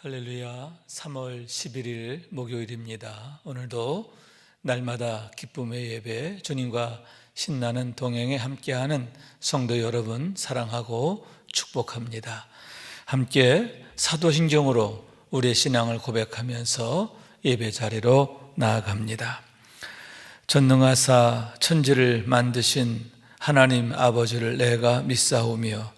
할렐루야 3월 11일 목요일입니다. 오늘도 날마다 기쁨의 예배 주님과 신나는 동행에 함께하는 성도 여러분 사랑하고 축복합니다. 함께 사도신경으로 우리의 신앙을 고백하면서 예배 자리로 나아갑니다. 전능하사 천지를 만드신 하나님 아버지를 내가 믿사오며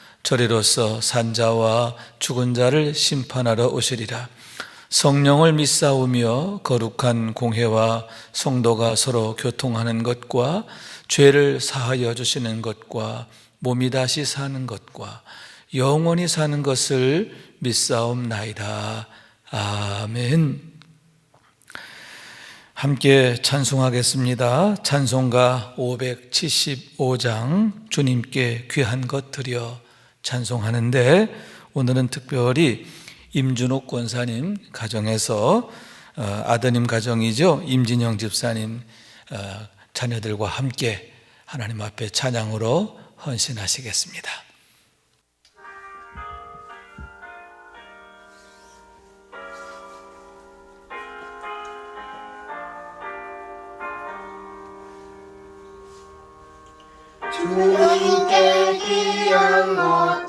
저리로서 산자와 죽은 자를 심판하러 오시리라. 성령을 믿사오며 거룩한 공회와 성도가 서로 교통하는 것과 죄를 사하여 주시는 것과 몸이 다시 사는 것과 영원히 사는 것을 믿사옵나이다. 아멘. 함께 찬송하겠습니다. 찬송가 575장 주님께 귀한 것 드려 찬송하는데 오늘은 특별히 임준옥 권사님 가정에서 어, 아드님 가정이죠. 임진영 집사님 어, 자녀들과 함께 하나님 앞에 찬양으로 헌신하시겠습니다. 주님께 귀한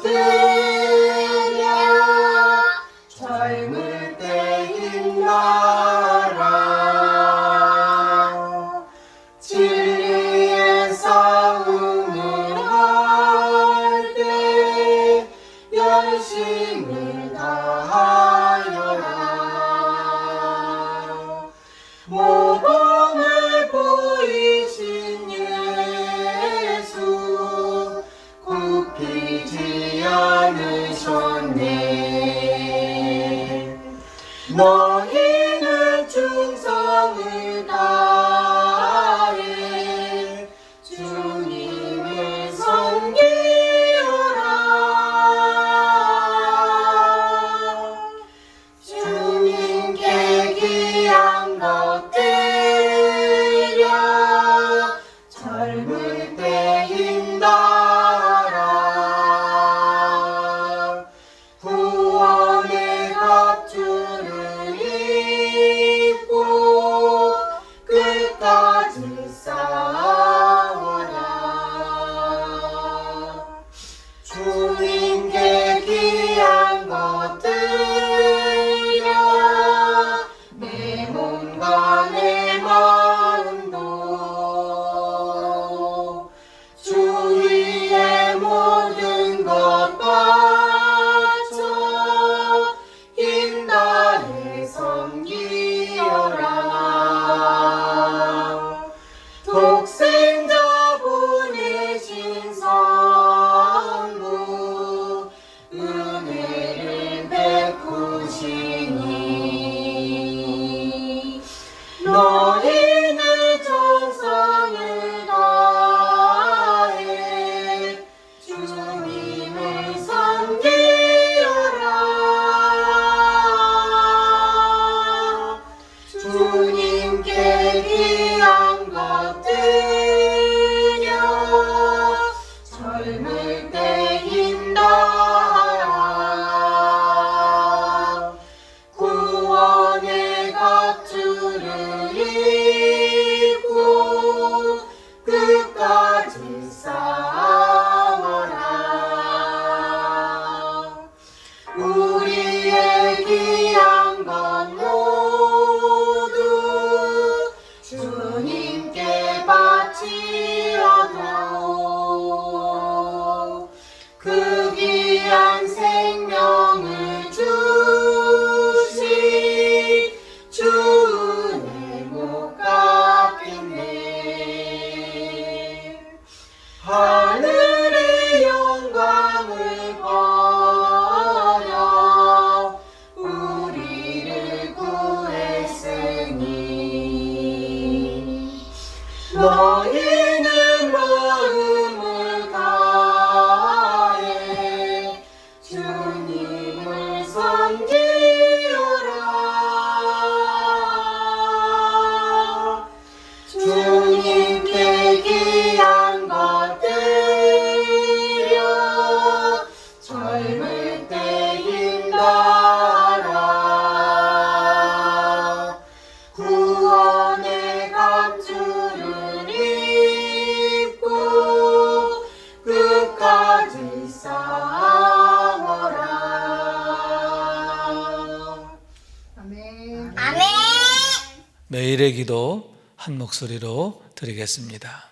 매일의 기도 한 목소리로 드리겠습니다.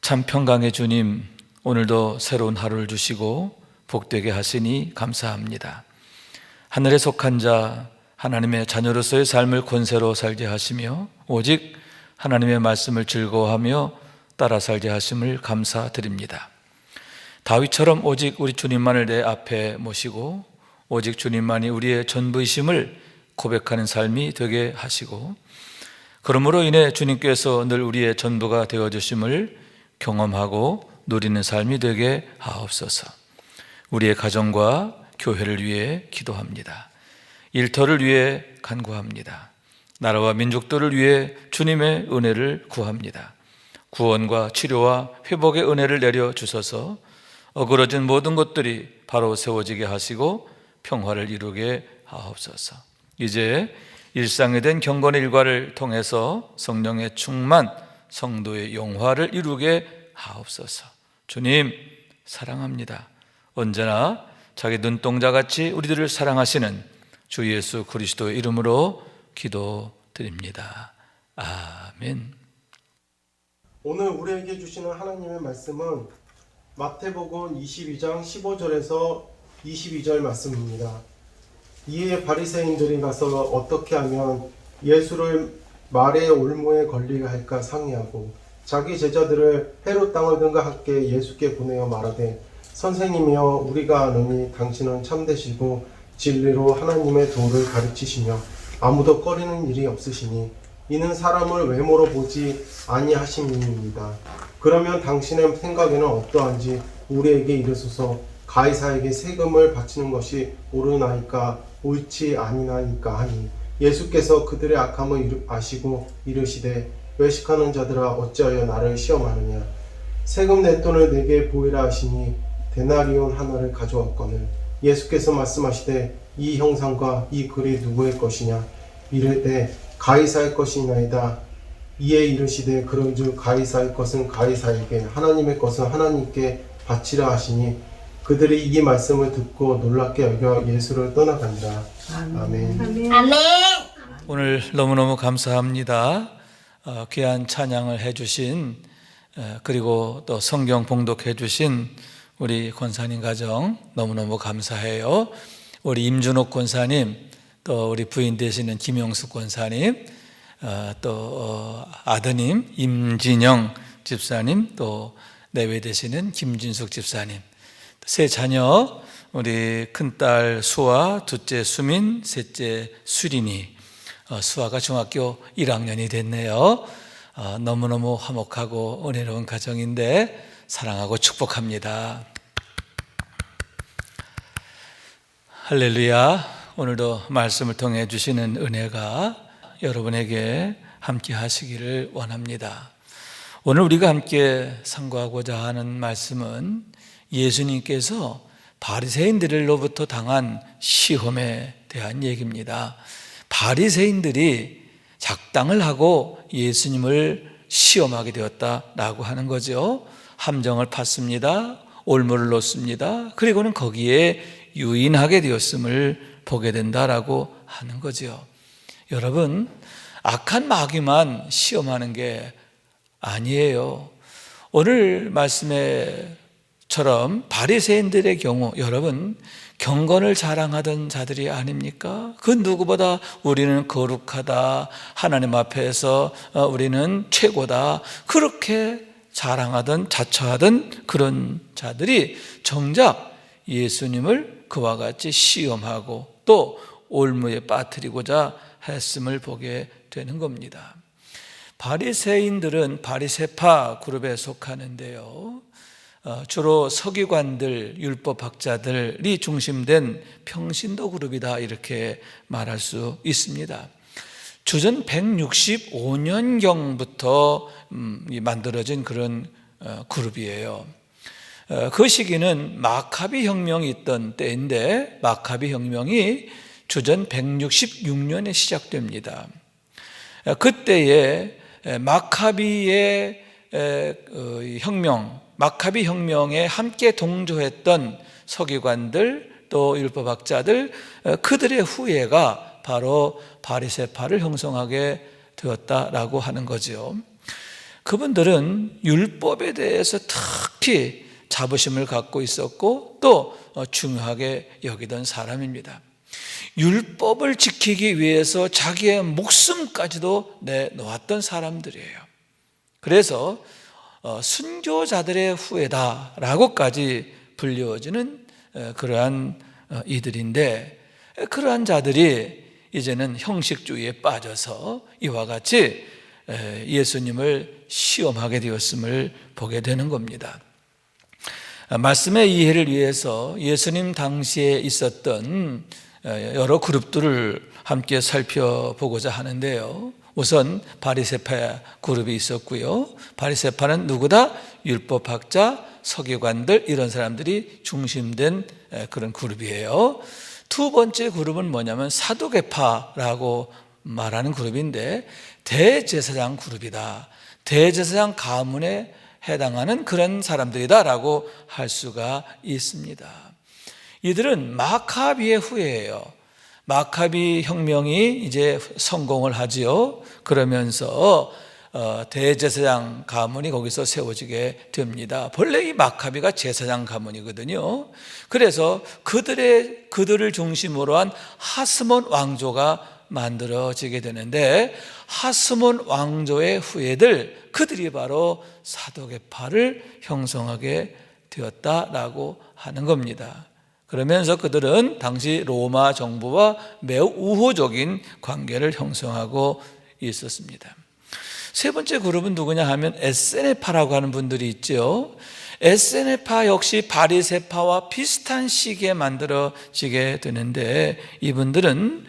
참 평강의 주님, 오늘도 새로운 하루를 주시고 복되게 하시니 감사합니다. 하늘에 속한 자, 하나님의 자녀로서의 삶을 권세로 살게 하시며 오직 하나님의 말씀을 즐거워하며 따라 살게 하심을 감사드립니다. 다윗처럼 오직 우리 주님만을 내 앞에 모시고 오직 주님만이 우리의 전부이심을 고백하는 삶이 되게 하시고 그러므로 인해 주님께서 늘 우리의 전부가 되어 주심을 경험하고 누리는 삶이 되게 하옵소서. 우리의 가정과 교회를 위해 기도합니다. 일터를 위해 간구합니다. 나라와 민족들을 위해 주님의 은혜를 구합니다. 구원과 치료와 회복의 은혜를 내려 주셔서 어그러진 모든 것들이 바로 세워지게 하시고 평화를 이루게 하옵소서. 이제 일상에 된 경건의 일과를 통해서 성령의 충만, 성도의 영화를 이루게 하옵소서. 주님 사랑합니다. 언제나 자기 눈동자 같이 우리들을 사랑하시는 주 예수 그리스도의 이름으로 기도드립니다. 아멘. 오늘 우리에게 주시는 하나님의 말씀은 마태복음 22장 15절에서 22절 말씀입니다. 이에 바리새인들이 가서 어떻게 하면 예수를 말의 올무에 걸리게 할까 상의하고 자기 제자들을 헤롯 땅을 등가하게 예수께 보내어 말하되 선생님이여 우리가 아노니 당신은 참되시고 진리로 하나님의 도를 가르치시며 아무도 꺼리는 일이 없으시니 이는 사람을 외모로 보지 아니하심입니다. 그러면 당신의 생각에는 어떠한지 우리에게 이르소서 가이사에게 세금을 바치는 것이 옳으나이까 옳지 아니나이까 하니 예수께서 그들의 악함을 아시고 이르시되 외식하는 자들아 어찌하여 나를 시험하느냐? 세금 내 돈을 내게 보이라 하시니 데나리온 하나를 가져왔거늘 예수께서 말씀하시되 이 형상과 이 글이 누구의 것이냐? 이르되 가이사의 것이나이다. 이에 이르시되 그런즉 가이사의 것은 가이사에게 하나님의 것은 하나님께 바치라 하시니 그들이 이 말씀을 듣고 놀랍게 여겨 예수를 떠나가니라 아멘. 아멘. 오늘 너무너무 감사합니다. 어, 귀한 찬양을 해주신 어, 그리고 또 성경 봉독해 주신 우리 권사님 가정 너무너무 감사해요. 우리 임준옥 권사님 또 우리 부인 되시는 김영숙 권사님 어, 또 어, 아드님 임진영 집사님 또 내외 되시는 김진숙 집사님 세 자녀 우리 큰딸 수아, 둘째 수민, 셋째 수린이 어, 수아가 중학교 1학년이 됐네요. 어, 너무너무 화목하고 은혜로운 가정인데 사랑하고 축복합니다. 할렐루야. 오늘도 말씀을 통해 주시는 은혜가 여러분에게 함께 하시기를 원합니다. 오늘 우리가 함께 상고하고자 하는 말씀은 예수님께서 바리새인들로부터 당한 시험에 대한 얘기입니다. 바리새인들이 작당을 하고 예수님을 시험하게 되었다라고 하는 거죠. 함정을 팠습니다. 올무를 놓습니다. 그리고는 거기에 유인하게 되었음을 보게 된다라고 하는 거죠. 여러분, 악한 마귀만 시험하는 게 아니에요. 오늘 말씀에 처럼 바리새인들의 경우 여러분 경건을 자랑하던 자들이 아닙니까? 그 누구보다 우리는 거룩하다. 하나님 앞에서 어, 우리는 최고다. 그렇게 자랑하던 자처하던 그런 자들이 정작 예수님을 그와 같이 시험하고 또 올무에 빠뜨리고자 했음을 보게 되는 겁니다. 바리새인들은 바리새파 그룹에 속하는데요. 어, 주로 서기관들, 율법학자들이 중심된 평신도 그룹이다 이렇게 말할 수 있습니다. 주전 165년경부터 음, 만들어진 그런 어, 그룹이에요. 어, 그 시기는 마카비 혁명이 있던 때인데 마카비 혁명이 주전 166년에 시작됩니다. 어, 그때에 마카비의 어, 혁명, 마카비 혁명에 함께 동조했던 서기관들 또 율법학자들 그들의 후예가 바로 바리세파를 형성하게 되었다라고 하는 거지요. 그분들은 율법에 대해서 특히 자부심을 갖고 있었고 또 어, 중요하게 여기던 사람입니다. 율법을 지키기 위해서 자기의 목숨까지도 내놓았던 사람들이에요. 그래서 어, 순교자들의 후예다라고까지 불리워지는 어, 그러한 어, 이들인데 그러한 자들이 이제는 형식주의에 빠져서 이와 같이 에, 예수님을 시험하게 되었음을 보게 되는 겁니다. 아, 말씀의 이해를 위해서 예수님 당시에 있었던 에, 여러 그룹들을 함께 살펴보고자 하는데요. 우선 바리세파 그룹이 있었고요. 바리세파는 누구다? 율법학자, 서기관들 이런 사람들이 중심된 에, 그런 그룹이에요. 두 번째 그룹은 뭐냐면 사도계파라고 말하는 그룹인데 대제사장 그룹이다. 대제사장 가문에 해당하는 그런 사람들이다라고 할 수가 있습니다. 이들은 마카비의 후예예요. 마카비 혁명이 이제 성공을 하지요. 그러면서 어, 대제사장 가문이 거기서 세워지게 됩니다. 본래 이 마카비가 제사장 가문이거든요. 그래서 그들의 그들을 중심으로 한 하스몬 왕조가 만들어지게 되는데 하스몬 왕조의 후예들 그들이 바로 사도계파를 형성하게 되었다라고 하는 겁니다. 그러면서 그들은 당시 로마 정부와 매우 우호적인 관계를 형성하고 있었습니다. 세 번째 그룹은 누구냐 하면 에세네파라고 하는 분들이 있죠. 에세네파 역시 바리세파와 비슷한 시기에 만들어지게 되는데 이분들은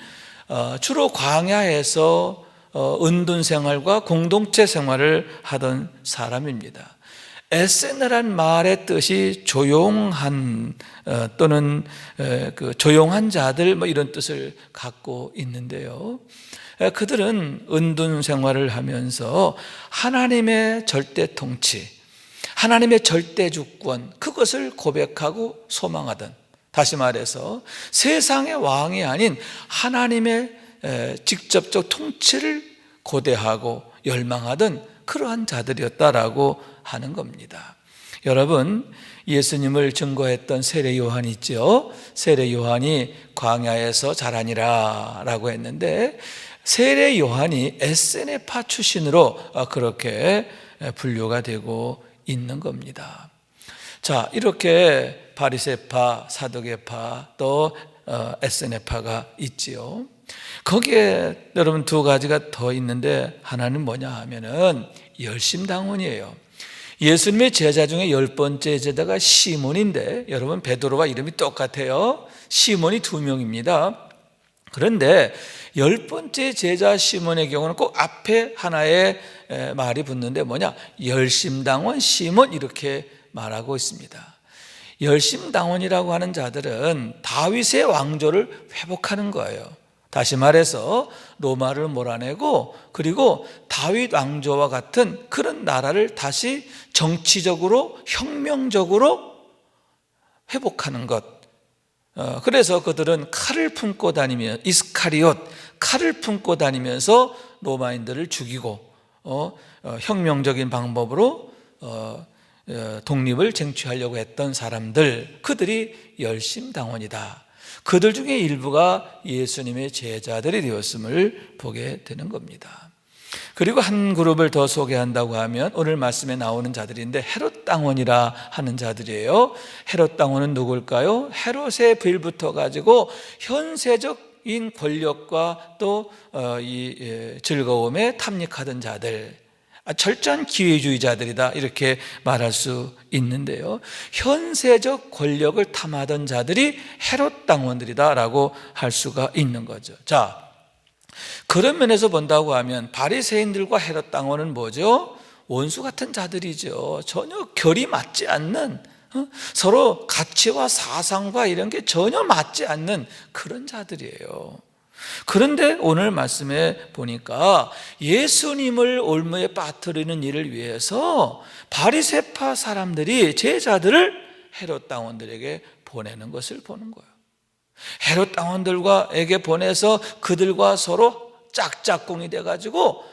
어, 주로 광야에서 어, 은둔 생활과 공동체 생활을 하던 사람입니다. 에세네란 말의 뜻이 조용한 어, 또는 그 조용한 자들 뭐 이런 뜻을 갖고 있는데요. 그들은 은둔 생활을 하면서 하나님의 절대 통치, 하나님의 절대 주권 그것을 고백하고 소망하던 다시 말해서 세상의 왕이 아닌 하나님의 직접적 통치를 고대하고 열망하던 그러한 자들이었다라고 하는 겁니다. 여러분, 예수님을 증거했던 세례 요한 있죠? 세례 요한이 광야에서 자라니라 라고 했는데 세례 요한이 에세네파 출신으로 그렇게 분류가 되고 있는 겁니다. 자, 이렇게 바리세파, 사도계파, 또 어, 에세네파가 있지요. 거기에 여러분 두 가지가 더 있는데 하나는 뭐냐 하면은 열심당원이에요. 예수님의 제자 중에 열 번째 제자가 시몬인데 여러분 베드로와 이름이 똑같아요. 시몬이 두 명입니다. 그런데 열 번째 제자 시몬의 경우는 꼭 앞에 하나의 말이 붙는데 뭐냐? 열심당원 시몬 이렇게 말하고 있습니다. 열심당원이라고 하는 자들은 다윗의 왕조를 회복하는 거예요. 다시 말해서 로마를 몰아내고 그리고 다윗 왕조와 같은 그런 나라를 다시 정치적으로 혁명적으로 회복하는 것. 어, 그래서 그들은 칼을 품고 다니며 이스카리옷 칼을 품고 다니면서 로마인들을 죽이고 어, 어, 혁명적인 방법으로 독립을 쟁취하려고 했던 사람들 그들이 열심당원이다. 그들 중에 일부가 예수님의 제자들이 되었음을 보게 되는 겁니다. 그리고 한 그룹을 더 소개한다고 하면 오늘 말씀에 나오는 자들인데 헤롯 당원이라 하는 자들이에요. 헤롯 당원은 누굴까요? 헤롯의 빌부터 가지고 현세적 인 권력과 또이 어, 예, 즐거움에 탐닉하던 자들. 아, 철저한 기회주의자들이다 이렇게 말할 수 있는데요. 현세적 권력을 탐하던 자들이 헤롯 당원들이다라고 할 수가 있는 거죠. 자, 그런 면에서 본다고 하면 바리새인들과 헤롯 당원은 뭐죠? 원수 같은 자들이죠. 전혀 결이 맞지 않는 어? 서로 가치와 사상과 이런 게 전혀 맞지 않는 그런 자들이에요. 그런데 오늘 말씀에 보니까 예수님을 올무에 빠뜨리는 일을 위해서 바리세파 사람들이 제자들을 헤롯 당원들에게 보내는 것을 보는 거예요. 헤롯 당원들과에게 보내서 그들과 서로 짝짝꿍이 돼가지고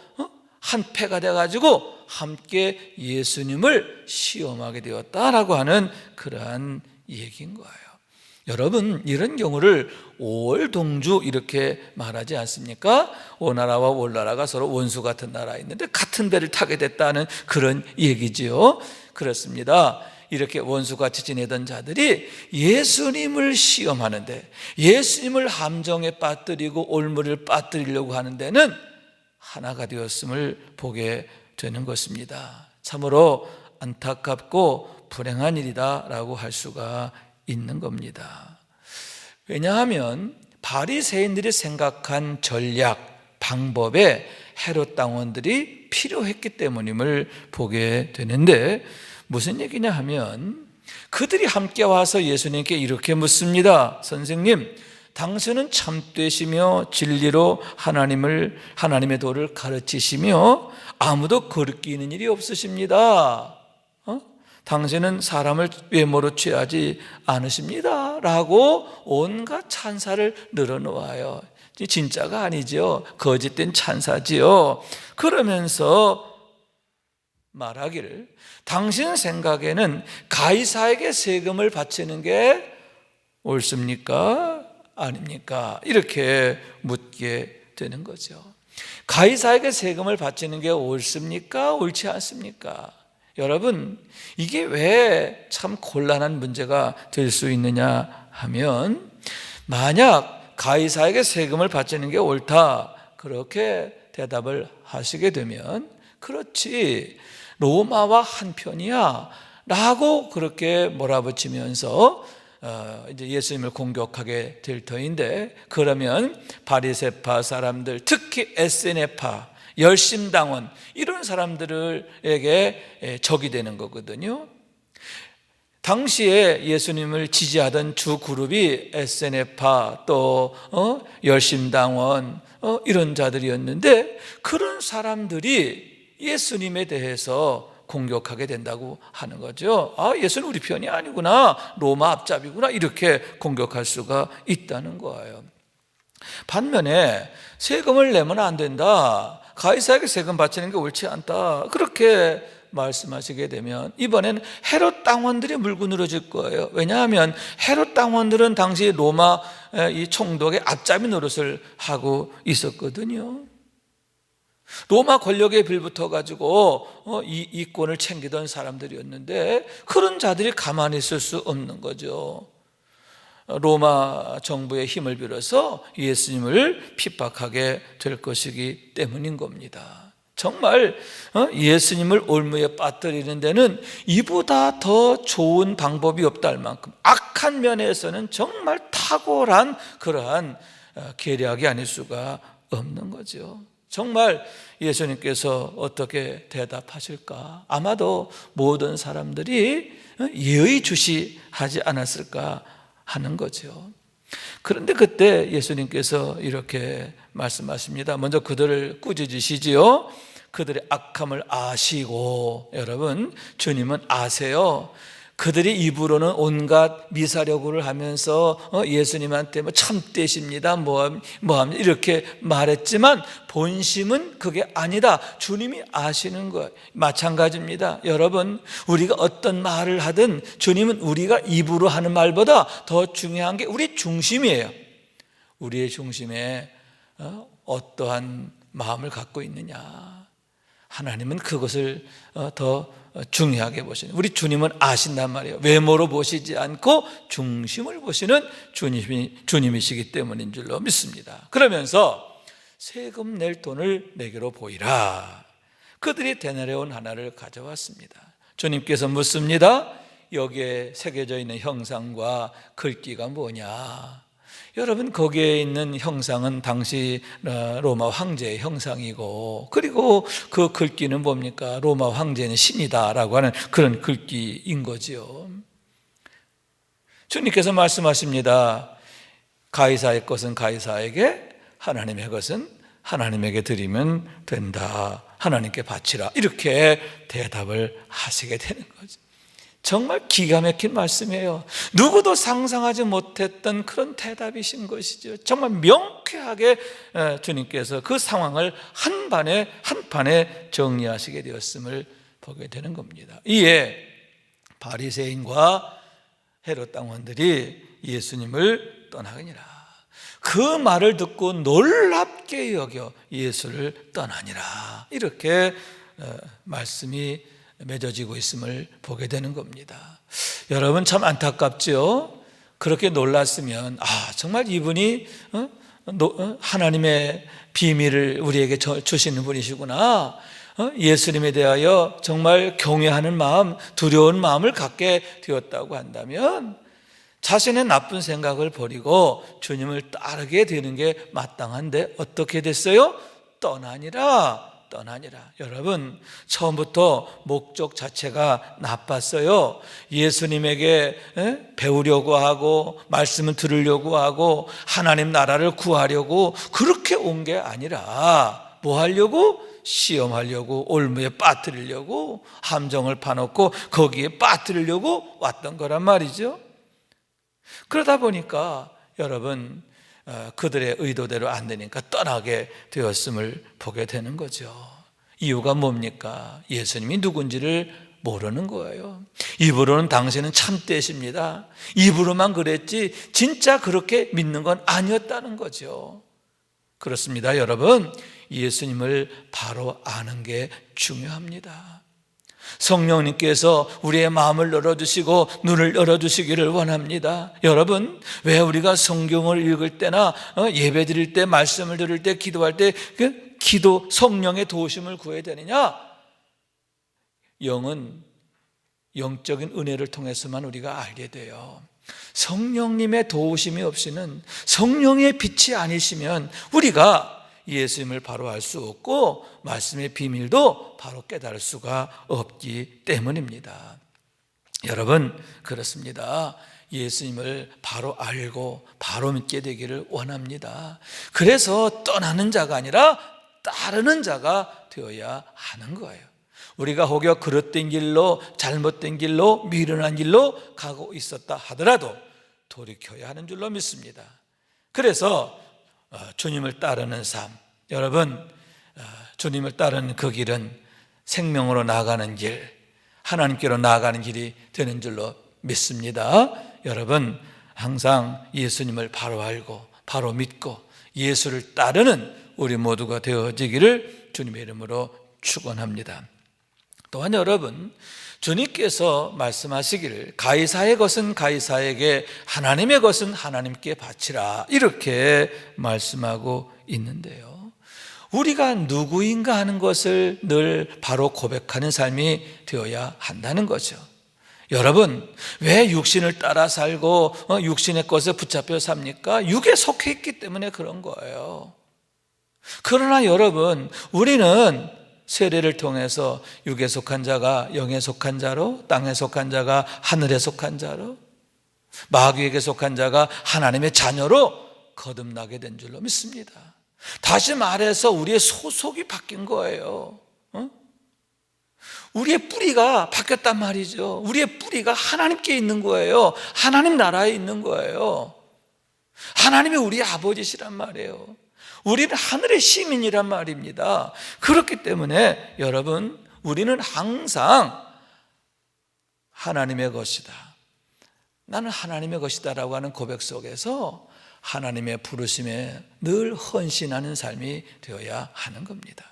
한 패가 돼가지고 함께 예수님을 시험하게 되었다라고 하는 그러한 얘기인 거예요. 여러분 이런 경우를 오월동주 이렇게 말하지 않습니까? 오나라와 올나라가 서로 원수 같은 나라에 있는데 같은 배를 타게 됐다는 그런 얘기지요. 그렇습니다. 이렇게 원수같이 지내던 자들이 예수님을 시험하는데 예수님을 함정에 빠뜨리고 올무를 빠뜨리려고 하는 데는 하나가 되었음을 보게 되는 것입니다. 참으로 안타깝고 불행한 일이다라고 할 수가 있는 겁니다. 왜냐하면 바리새인들이 생각한 전략, 방법에 헤롯 당원들이 필요했기 때문임을 보게 되는데 무슨 얘기냐 하면 그들이 함께 와서 예수님께 이렇게 묻습니다. 선생님, 당신은 참되시며 진리로 하나님을 하나님의 도를 가르치시며 아무도 거르끼는 일이 없으십니다. 어? 당신은 사람을 외모로 취하지 않으십니다. 라고 온갖 찬사를 늘어놓아요. 진짜가 아니죠. 거짓된 찬사지요. 그러면서 말하기를 당신 생각에는 가이사에게 세금을 바치는 게 옳습니까? 아닙니까? 이렇게 묻게 되는 거죠. 가이사에게 세금을 바치는 게 옳습니까? 옳지 않습니까? 여러분, 이게 왜 참 곤란한 문제가 될 수 있느냐 하면, 만약 가이사에게 세금을 바치는 게 옳다, 그렇게 대답을 하시게 되면, 그렇지, 로마와 한편이야, 라고 그렇게 몰아붙이면서 어, 이제 예수님을 공격하게 될 터인데 그러면 바리세파 사람들 특히 에세네파 열심당원 이런 사람들에게 적이 되는 거거든요. 당시에 예수님을 지지하던 주 그룹이 에세네파 또 어? 열심당원 어? 이런 자들이었는데 그런 사람들이 예수님에 대해서 공격하게 된다고 하는 거죠. 아, 예수는 우리 편이 아니구나. 로마 앞잡이구나. 이렇게 공격할 수가 있다는 거예요. 반면에 세금을 내면 안 된다. 가이사에게 세금 바치는 게 옳지 않다. 그렇게 말씀하시게 되면 이번엔 헤롯 당원들이 물고 늘어질 거예요. 왜냐하면 헤롯 당원들은 당시 로마 이 총독의 앞잡이 노릇을 하고 있었거든요. 로마 권력에 빌붙어 가지고 어, 이 이권을 챙기던 사람들이었는데 그런 자들이 가만히 있을 수 없는 거죠. 로마 정부의 힘을 빌어서 예수님을 핍박하게 될 것이기 때문인 겁니다. 정말 어, 예수님을 올무에 빠뜨리는 데는 이보다 더 좋은 방법이 없다 할 만큼 악한 면에서는 정말 탁월한 그러한 어, 계략이 아닐 수가 없는 거죠. 정말 예수님께서 어떻게 대답하실까? 아마도 모든 사람들이 예의 주시하지 않았을까 하는 거죠. 그런데 그때 예수님께서 이렇게 말씀하십니다. 먼저 그들을 꾸짖으시지요. 그들의 악함을 아시고 여러분 주님은 아세요. 그들이 입으로는 온갖 미사려구를 하면서 어, 예수님한테 뭐 참되십니다. 뭐, 뭐합니다. 이렇게 말했지만 본심은 그게 아니다. 주님이 아시는 거예요. 마찬가지입니다. 여러분, 우리가 어떤 말을 하든 주님은 우리가 입으로 하는 말보다 더 중요한 게 우리 중심이에요. 우리의 중심에 어, 어떠한 마음을 갖고 있느냐. 하나님은 그것을 어, 더 중요하게 보시는 우리 주님은 아신단 말이에요. 외모로 보시지 않고 중심을 보시는 주님이 주님이시기 때문인 줄로 믿습니다. 그러면서 세금 낼 돈을 내게로 보이라. 그들이 데나리온 하나를 가져왔습니다. 주님께서 묻습니다. 여기에 새겨져 있는 형상과 글귀가 뭐냐? 여러분 거기에 있는 형상은 당시 어, 로마 황제의 형상이고 그리고 그 글귀는 뭡니까? 로마 황제는 신이다라고 하는 그런 글귀인 거지요. 주님께서 말씀하십니다. 가이사의 것은 가이사에게 하나님의 것은 하나님에게 드리면 된다. 하나님께 바치라. 이렇게 대답을 하시게 되는 거죠. 정말 기가 막힌 말씀이에요. 누구도 상상하지 못했던 그런 대답이신 것이죠. 정말 명쾌하게 에, 주님께서 그 상황을 한 반에 한 판에 정리하시게 되었음을 보게 되는 겁니다. 이에 바리새인과 헤롯 당원들이 예수님을 떠나니라. 그 말을 듣고 놀랍게 여겨 예수를 떠나니라. 이렇게 어, 말씀이 맺어지고 있음을 보게 되는 겁니다. 여러분 참 안타깝죠? 그렇게 놀랐으면 아 정말 이분이 어? 노- 어? 하나님의 비밀을 우리에게 저- 주시는 분이시구나. 어? 예수님에 대하여 정말 경외하는 마음, 두려운 마음을 갖게 되었다고 한다면 자신의 나쁜 생각을 버리고 주님을 따르게 되는 게 마땅한데 어떻게 됐어요? 떠나니라. 떠나니라. 여러분, 처음부터 목적 자체가 나빴어요. 예수님에게 에? 배우려고 하고, 말씀을 들으려고 하고, 하나님 나라를 구하려고 그렇게 온 게 아니라, 뭐 하려고? 시험하려고, 올무에 빠뜨리려고, 함정을 파놓고 거기에 빠뜨리려고 왔던 거란 말이죠. 그러다 보니까 여러분 어, 그들의 의도대로 안 되니까 떠나게 되었음을 보게 되는 거죠. 이유가 뭡니까? 예수님이 누군지를 모르는 거예요. 입으로는 당신은 참되십니다. 입으로만 그랬지 진짜 그렇게 믿는 건 아니었다는 거죠. 그렇습니다, 여러분. 예수님을 바로 아는 게 중요합니다. 성령님께서 우리의 마음을 열어주시고 눈을 열어주시기를 원합니다. 여러분, 왜 우리가 성경을 읽을 때나 어, 예배 드릴 때, 말씀을 들을 때, 기도할 때, 그 기도, 성령의 도우심을 구해야 되느냐? 영은 영적인 은혜를 통해서만 우리가 알게 돼요. 성령님의 도우심이 없이는 성령의 빛이 아니시면 우리가 예수님을 바로 알 수 없고 말씀의 비밀도 바로 깨달을 수가 없기 때문입니다. 여러분 그렇습니다. 예수님을 바로 알고 바로 믿게 되기를 원합니다. 그래서 떠나는 자가 아니라 따르는 자가 되어야 하는 거예요. 우리가 혹여 그릇된 길로 잘못된 길로 미련한 길로 가고 있었다 하더라도 돌이켜야 하는 줄로 믿습니다. 그래서 어, 주님을 따르는 삶, 여러분 어, 주님을 따르는 그 길은 생명으로 나가는 길, 하나님께로 나아가는 길이 되는 줄로 믿습니다. 여러분 항상 예수님을 바로 알고 바로 믿고 예수를 따르는 우리 모두가 되어지기를 주님의 이름으로 축원합니다. 또한 여러분 주님께서 말씀하시기를 가이사의 것은 가이사에게 하나님의 것은 하나님께 바치라 이렇게 말씀하고 있는데요. 우리가 누구인가 하는 것을 늘 바로 고백하는 삶이 되어야 한다는 거죠. 여러분, 왜 육신을 따라 살고 어, 육신의 것에 붙잡혀 삽니까? 육에 속해 있기 때문에 그런 거예요. 그러나 여러분, 우리는 세례를 통해서 육에 속한 자가 영에 속한 자로, 땅에 속한 자가 하늘에 속한 자로, 마귀에게 속한 자가 하나님의 자녀로 거듭나게 된 줄로 믿습니다. 다시 말해서 우리의 소속이 바뀐 거예요. 어? 우리의 뿌리가 바뀌었단 말이죠. 우리의 뿌리가 하나님께 있는 거예요. 하나님 나라에 있는 거예요. 하나님이 우리 아버지시란 말이에요. 우리는 하늘의 시민이란 말입니다. 그렇기 때문에 여러분, 우리는 항상 하나님의 것이다. 나는 하나님의 것이다라고 하는 고백 속에서 하나님의 부르심에 늘 헌신하는 삶이 되어야 하는 겁니다.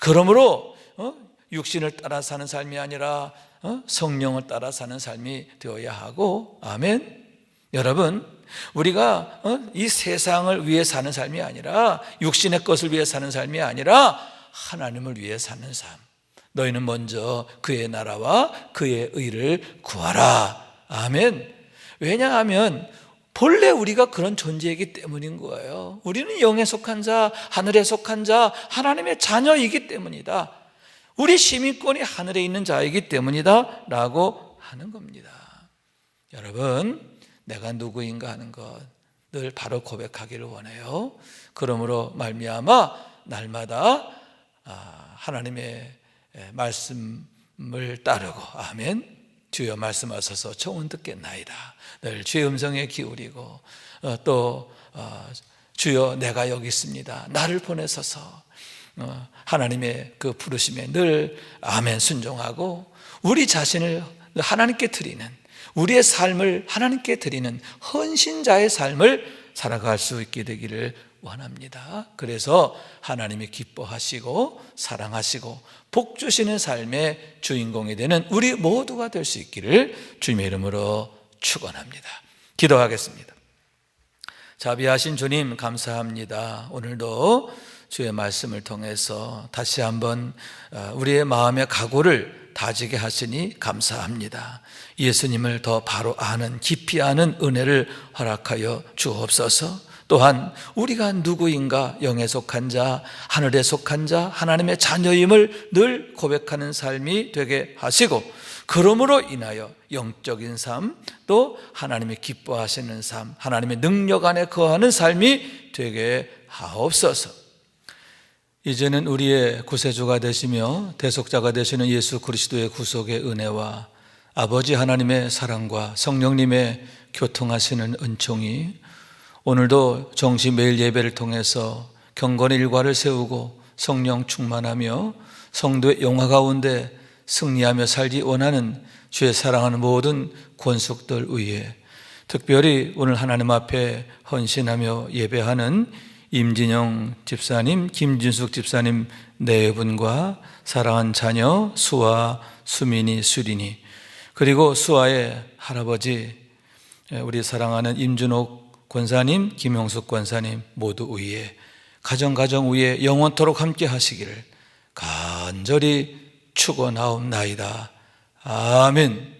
그러므로 어? 육신을 따라 사는 삶이 아니라 어? 성령을 따라 사는 삶이 되어야 하고 아멘. 여러분 우리가 어? 이 세상을 위해 사는 삶이 아니라 육신의 것을 위해 사는 삶이 아니라 하나님을 위해 사는 삶. 너희는 먼저 그의 나라와 그의 의를 구하라. 아멘. 왜냐하면 본래 우리가 그런 존재이기 때문인 거예요. 우리는 영에 속한 자, 하늘에 속한 자, 하나님의 자녀이기 때문이다. 우리 시민권이 하늘에 있는 자이기 때문이다. 라고 하는 겁니다. 여러분, 내가 누구인가 하는 것 늘 바로 고백하기를 원해요. 그러므로 말미암아 날마다 아, 하나님의 말씀을 따르고 아멘. 주여 말씀하셔서 청은 듣겠나이다. 늘 주의 음성에 기울이고 어, 또 어, 주여 내가 여기 있습니다. 나를 보내소서 어, 하나님의 그 부르심에 늘 아멘 순종하고 우리 자신을 하나님께 드리는 우리의 삶을 하나님께 드리는 헌신자의 삶을 살아갈 수 있게 되기를 원합니다. 그래서 하나님이 기뻐하시고 사랑하시고 복 주시는 삶의 주인공이 되는 우리 모두가 될 수 있기를 주님의 이름으로 축원합니다. 기도하겠습니다. 자비하신 주님 감사합니다. 오늘도 주의 말씀을 통해서 다시 한번 어, 우리의 마음의 각오를 다지게 하시니 감사합니다. 예수님을 더 바로 아는 깊이 아는 은혜를 허락하여 주옵소서. 또한 우리가 누구인가 영에 속한 자, 하늘에 속한 자, 하나님의 자녀임을 늘 고백하는 삶이 되게 하시고 그러므로 인하여 영적인 삶, 또 하나님이 기뻐하시는 삶, 하나님의 능력 안에 거하는 삶이 되게 하옵소서. 이제는 우리의 구세주가 되시며 대속자가 되시는 예수 그리스도의 구속의 은혜와 아버지 하나님의 사랑과 성령님의 교통하시는 은총이 오늘도 정시 매일 예배를 통해서 경건의 일과를 세우고 성령 충만하며 성도의 영화 가운데 승리하며 살기 원하는 주의 사랑하는 모든 권속들 위에 특별히 오늘 하나님 앞에 헌신하며 예배하는 임진영 집사님, 김진숙 집사님 네 분과 사랑한 자녀 수아, 수민이, 수린이 그리고 수아의 할아버지 우리 사랑하는 임준옥 권사님, 김용숙 권사님 모두 위에 가정 가정 위에 영원토록 함께 하시기를 간절히 축원하옵나이다. 아멘.